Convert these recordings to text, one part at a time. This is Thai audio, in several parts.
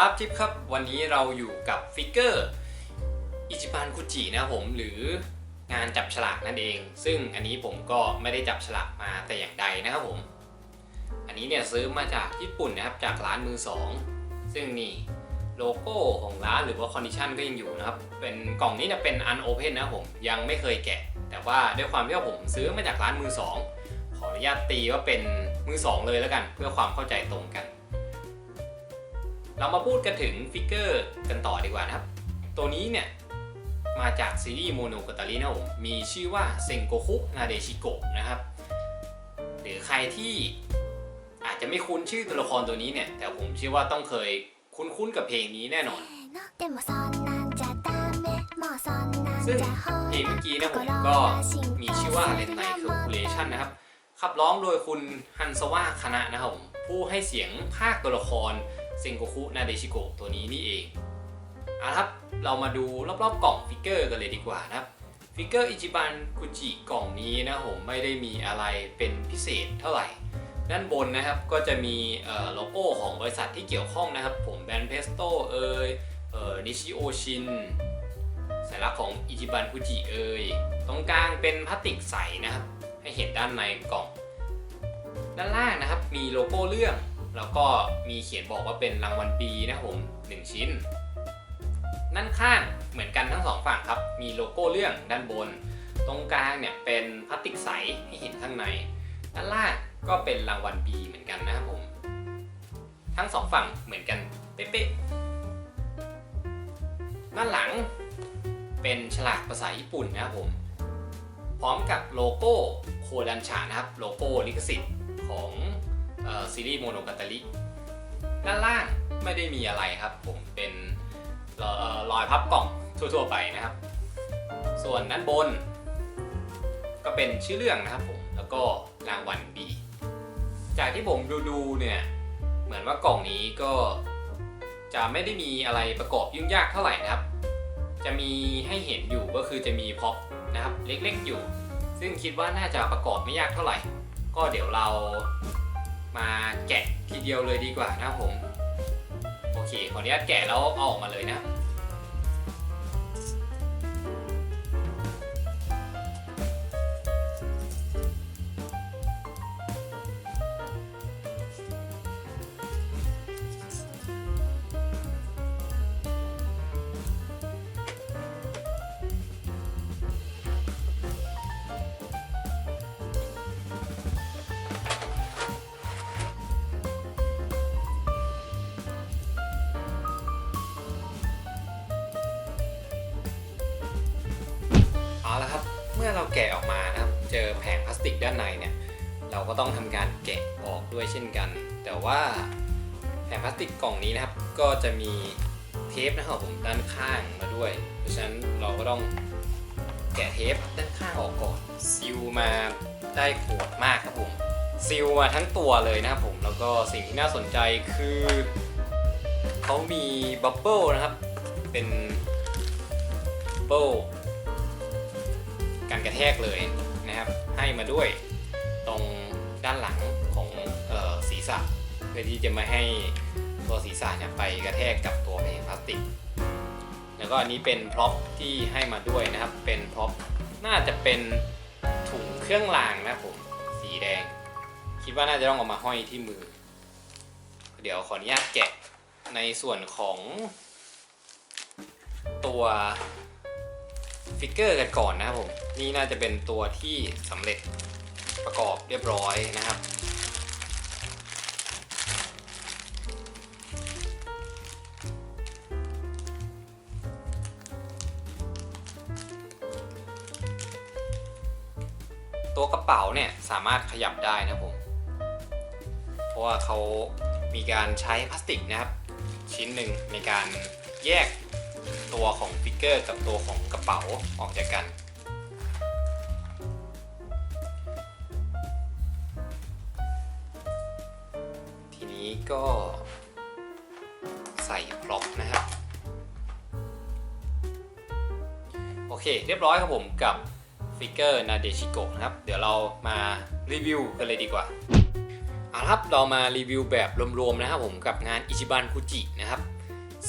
ครับจิ๊บครับ วันนี้เราอยู่กับฟิกเกอร์อิจิบันคุจินะผมหรืองานจับฉลากนั่นเอง ซึ่งอันนี้ผมก็ไม่ได้จับฉลากมาแต่อย่างใดนะครับผม อันนี้เนี่ยซื้อมาจากญี่ปุ่นนะครับ จากร้านมือสองซึ่งนี่โลโก้ของร้านหรือว่าคอนดิชันก็ยังอยู่นะครับ เป็นกล่องนี้เนี่ยเป็นอันโอเพนนะผมยังไม่เคยแกะ แต่ว่าด้วยความที่ว่าผมซื้อมาจากร้านมือสองขออนุญาตตีว่าเป็นมือสองเลยแล้วกัน เพื่อความเข้าใจตรงกัน เรามาพูดกันถึงฟิกเกอร์กันต่อดีกว่านะครับ ตัวนี้เนี่ย มาจากซีรีส์โมโนกาตาลิโนมีชื่อว่าเซงโกคุนาเดชิโกะนะครับ หรือใครที่อาจจะไม่คุ้นชื่อตัวละครตัวนี้เนี่ย แต่ผมเชื่อว่าต้องเคยคุ้นๆกับเพลงนี้แน่นอน ซึ่งเพลงเมื่อกี้นะผมก็มีชื่อว่าเลนไนคือคูเลชันนะครับ ขับร้องโดยคุณฮันสว่าคณะนะครับผมผู้ให้เสียงภาคตัวละคร เซงโกคุนาเดชิโกะตัวนี้นี่เองเอาละครับเรามาดูรอบๆกล่องฟิกเกอร์กันเลยดีกว่านะครับฟิกเกอร์อิจิบันคุจิกล่องนี้นะผมไม่ได้มีอะไรเป็นพิเศษเท่าไหร่ ด้านบนนะครับก็จะมีโลโก้ของบริษัทที่เกี่ยวข้องนะครับ ผมแบรนด์เพสโตเอยเอ่อนิชิโอชินสัญลักษณ์ของอิจิบันคุจิเอยตรงกลางเป็นพลาสติกใสนะครับ ให้เห็นด้านในกล่อง ด้านล่างนะครับมีโลโก้เรื่อง แล้วก็มีเขียนบอกว่าเป็นรางวัลปีนะผม1ชิ้น ด้านข้างเหมือนกันทั้งสองฝั่งครับ มีโลโก้เรื่องด้านบน ตรงกลางเนี่ยเป็นพลาสติกใสให้เห็นข้างใน ด้านล่างก็เป็นรางวัลปีเหมือนกันนะครับผม ทั้งสองฝั่งเหมือนกันเป๊ะๆด้านหลังเป็นฉลากภาษาญี่ปุ่นนะครับผม พร้อมกับโลโก้โคดันชานะครับ โลโก้ลิขสิทธิ์ของ ซีรีส์โมโนกาตาริด้านล่างไม่ได้มีอะไรครับ ผมเป็นเอ่อรอยพับกล่องทั่วๆไปนะครับ ส่วนด้านบน ก็เป็นชื่อเรื่องนะครับผมแล้วก็รางวัลบีจากที่ผมดูดูเนี่ยเหมือนว่ากล่องนี้ก็จะไม่ได้มีอะไรประกอบยุ่งยากเท่าไหร่นะครับ จะมีให้เห็นอยู่ก็คือจะมีพ็อปนะครับเล็กๆอยู่ ซึ่งคิดว่าน่าจะประกอบไม่ยากเท่าไหร่ ก็เดี๋ยวเรา มาแกะทีเดียวเลยดีกว่านะผม โอเคขออนุญาตแกะแล้วเอาออกมาเลยนะ มื่อเราแกะออกมานะครับ เจอแผงพลาสติกด้านในเนี่ย เราก็ต้องทำการแกะออกด้วยเช่นกัน แต่ว่าแผงพลาสติกกล่องนี้นะครับ ก็จะมีเทปนะครับผมด้านข้างมาด้วย เพราะฉะนั้นเราก็ต้องแกะเทปด้านข้างออกก่อนซิลมาได้โหดมากครับผมซิลมาทั้งตัวเลยนะครับผมแล้วก็สิ่งที่น่าสนใจคือเขามีบับเบิลนะครับเป็นบับเบิล การกระแทกเลยนะครับ ให้มาด้วยตรงด้านหลังของออศีรษะเพื่อที่จะไม่ให้ตัวศีรษะเนี่ยไปกระแทกกับตัวแผงพลาสติก แล้วก็อันนี้เป็นพร็อพที่ให้มาด้วยนะครับ เป็นพร็อพน่าจะเป็นถุงเครื่องรางนะครับผมสีแดง คิดว่าน่าจะต้องเอามาห้อยที่มือ เดี๋ยวขออนุญาตแกะในส่วนของตัว ฟิกเกอร์กันก่อนนะครับผมนี่น่าจะเป็นตัวที่สำเร็จประกอบเรียบร้อยนะครับตัวกระเป๋าเนี่ยสามารถขยับได้นะครับผม เพราะว่าเขามีการใช้พลาสติกนะครับ ชิ้นหนึ่งในการแยก ตัวของฟิกเกอร์กับตัวของกระเป๋าออกจากกัน ทีนี้ก็ใส่พร็อพนะครับ โอเค เรียบร้อยครับผมกับฟิกเกอร์นาเดชิโกะนะครับ เดี๋ยวเรามารีวิวกันเลยดีกว่าเอาละครับ เรามารีวิวแบบรวมๆนะครับผมกับงานอิชิบันคุจินะครับ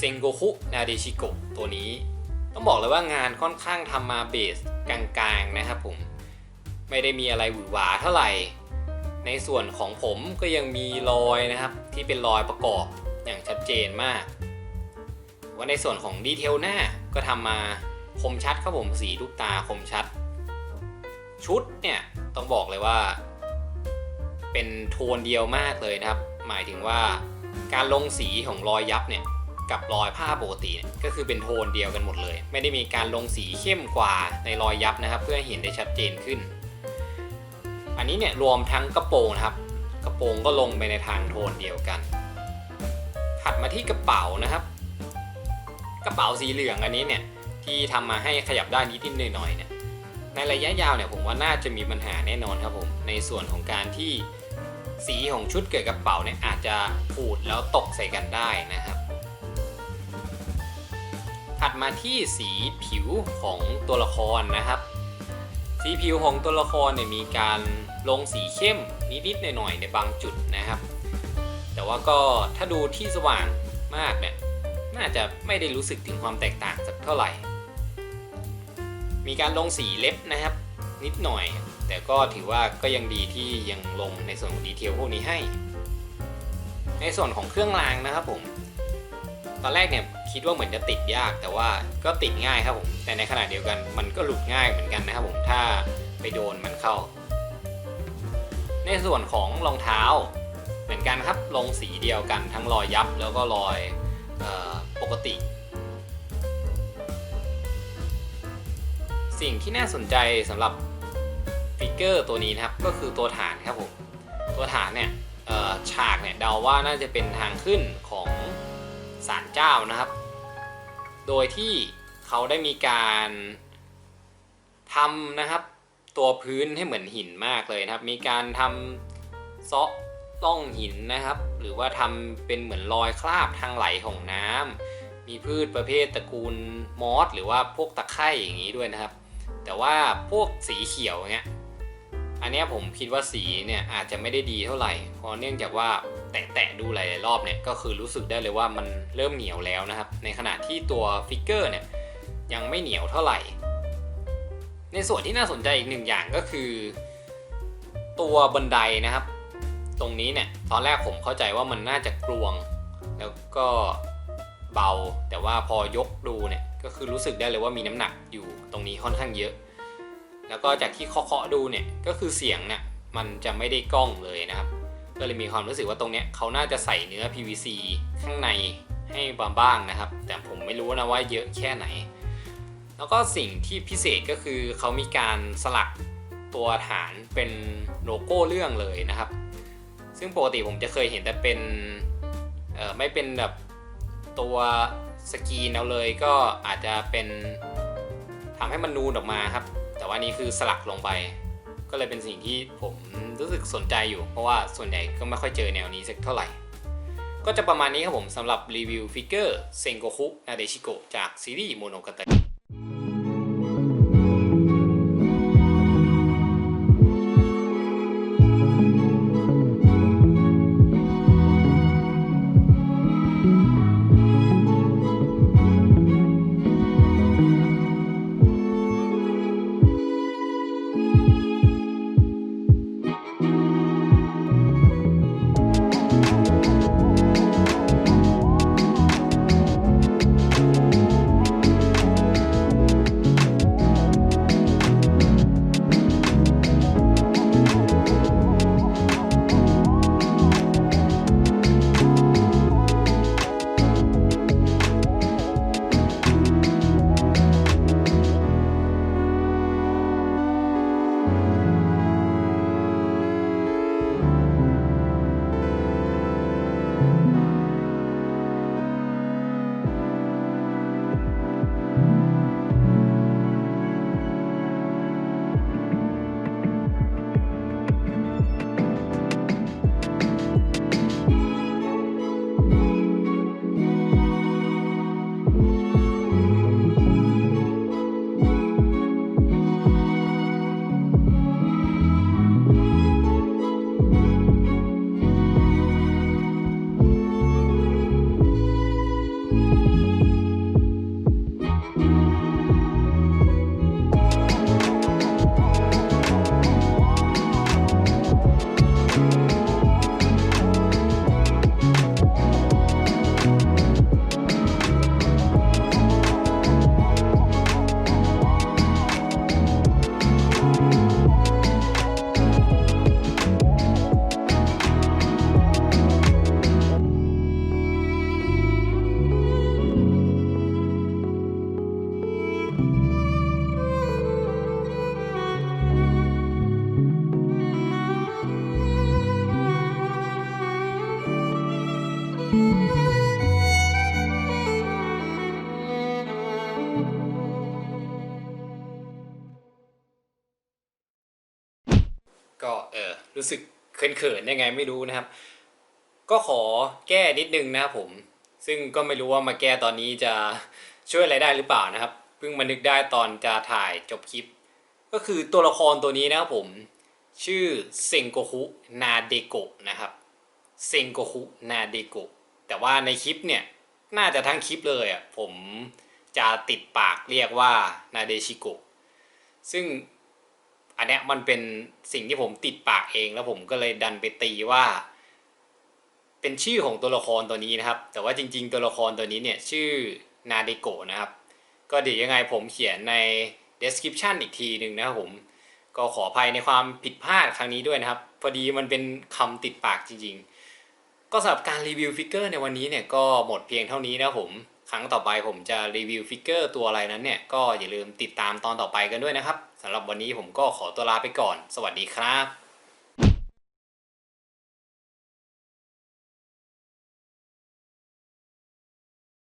เซงโกคุนาเดชิโกะตัวนี้ ต้องบอกเลยว่างานค่อนข้างทำมาเบสกลางๆนะครับผม ไม่ได้มีอะไรหวือหวาเท่าไหร่ ในส่วนของผมก็ยังมีรอยนะครับ ที่เป็นรอยประกอบอย่างชัดเจนมาก ว่าในส่วนของดีเทลหน้าก็ทำมาคมชัดครับผมสีลูกตาคมชัด ชุดเนี่ยต้องบอกเลยว่า เป็นโทนเดียวมากเลยนะครับ หมายถึงว่าการลงสีของรอยยับเนี่ย กับรอยผ้าปกติเนี่ยก็คือเป็นโทนเดียวกันหมดเลย ไม่ได้มีการลงสีเข้มกว่าในรอยยับนะครับ เพื่อเห็นได้ชัดเจนขึ้น อันนี้เนี่ยรวมทั้งกระโปรงนะครับ กระโปรงก็ลงไปในทางโทนเดียวกัน ถัดมาที่กระเป๋านะครับ กระเป๋าสีเหลืองอันนี้เนี่ยที่ทำมาให้ขยับได้นิดๆหน่อยๆเนี่ยในระยะยาวเนี่ยผมว่าน่าจะมีปัญหาแน่นอนครับผมในส่วนของการที่สีของชุดเกิดกระเป๋าเนี่ยอาจจะขูดแล้วตกใส่กันได้นะครับ ถัดมาที่สีผิวของตัวละครนะครับ สีผิวของตัวละครเนี่ยมีการลงสีเข้มนิดๆหน่อยๆในบางจุดนะครับ แต่ว่าก็ถ้าดูที่สว่างมากเนี่ยน่าจะไม่ได้รู้สึกถึงความแตกต่างสักเท่าไหร่ มีการลงสีเล็บนะครับ นิดหน่อย แต่ก็ถือว่าก็ยังดีที่ยังลงในส่วนของดีเทลพวกนี้ให้ ในส่วนของเครื่องรางนะครับผม ตอนแรกเนี่ยคิดว่าเหมือนจะติดยากแต่ว่าก็ติดง่ายครับผม แต่ในขณะเดียวกันมันก็หลุดง่ายเหมือนกันนะครับผมถ้าไปโดนมันเข้า ในส่วนของรองเท้า เหมือนกันครับลงสีเดียวกันทั้งรอยยับแล้วก็รอยออปกติ สิ่งที่น่าสนใจสำหรับฟิกเกอร์ตัวนี้นะครับก็คือตัวฐานครับผม ตัวฐานเนี่ยฉากเนี่ยเดาว่าน่าจะเป็นทางขึ้น ศาลเจ้านะครับ โดยที่เขาได้มีการทำนะครับ ตัวพื้นให้เหมือนหินมากเลยนะครับ มีการทำเซาะล่องหินนะครับ หรือว่าทำเป็นเหมือนรอยคราบทางไหลของน้ำมีพืชประเภทตระกูลมอสหรือว่าพวกตะไคร่อย่างนี้ด้วยนะครับ แต่ว่าพวกสีเขียวเงี้ย อันนี้ผมคิดว่าสีเนี่ยอาจจะไม่ได้ดีเท่าไหร่เพราะเนื่องจากว่าแตะๆดูหลายๆรอบเนี่ยก็คือรู้สึกได้เลยว่ามันเริ่มเหนียวแล้วนะครับ ในขณะที่ตัวฟิกเกอร์เนี่ยยังไม่เหนียวเท่าไหร่ ในส่วนที่น่าสนใจอีกหนึ่งอย่างก็คือ ตัวบันไดนะครับ ตรงนี้เนี่ยตอนแรกผมเข้าใจว่ามันน่าจะกลวง แล้วก็เบาแต่ว่าพอยกดูเนี่ยก็คือรู้สึกได้เลยว่ามีน้ำหนักอยู่ตรงนี้ค่อนข้างเยอะ แล้วก็จากที่เคาะดูเนี่ยก็คือเสียงเนี่ยมันจะไม่ได้กล้องเลยนะครับ ก็เลยมีความรู้สึกว่าตรงเนี้ยเขาน่าจะใส่เนื้อ PVC ข้างในให้บ้างๆนะครับ แต่ผมไม่รู้นะว่าเยอะแค่ไหน แล้วก็สิ่งที่พิเศษก็คือเขามีการสลักตัวฐานเป็นโลโก้เรื่องเลยนะครับ ซึ่งปกติผมจะเคยเห็นแต่เป็นเออไม่เป็นแบบตัวสกรีนเอาเลยก็อาจจะเป็นทำให้มันนูนออกมาครับ ว่านี้คือสลักลงไป ก็เลยเป็นสิ่งที่ผมรู้สึกสนใจอยู่ เพราะว่าส่วนใหญ่ก็ไม่ค่อยเจอแนวนี้สักเท่าไหร่ ก็จะประมาณนี้ครับผมสำหรับรีวิวฟิกเกอร์เซงโกคุนาเดชิโกจากซีรีส์โมโนกาต r ก็ เออรู้สึกเขินๆยังไงไม่รู้นะครับ ก็ขอแก้นิดนึงนะครับผม ซึ่งก็ไม่รู้ว่ามาแก้ตอนนี้จะช่วยอะไรได้หรือเปล่านะครับเพิ่งมานึกได้ตอนจะถ่ายจบคลิป ก็คือตัวละครตัวนี้นะครับผม ชื่อเซงโกคุนาเดโกะนะครับเซงโกคุนาเดโกะแต่ว่าในคลิปเนี่ยน่าจะทั้งคลิปเลยอะผมจะติดปากเรียกว่านาเดชิโกะซึ่ง อันเนี้ยมันเป็นสิ่งที่ผมติดปากเองแล้วผมก็เลยดันไปตีว่า เป็นชื่อของตัวละครตัวนี้นะครับ แต่ว่าจริง ๆ ตัวละครตัวนี้เนี่ยชื่อนาเดโกะนะครับ ก็เดี๋ยวยังไงผมเขียนใน description อีกทีหนึ่งนะครับผม ก็ขออภัยในความผิดพลาดครั้งนี้ด้วยนะครับ พอดีมันเป็นคำติดปากจริง ๆ ก็สำหรับการรีวิวฟิกเกอร์ในวันนี้เนี่ยก็หมดเพียงเท่านี้นะผม ครั้งต่อไปผมจะรีวิวฟิกเกอร์ตัวอะไรนั้นเนี่ยก็อย่าลืมติดตามตอนต่อไปกันด้วยนะครับ สำหรับวันนี้ผมก็ขอตัวลาไปก่อน สวัสดีครับ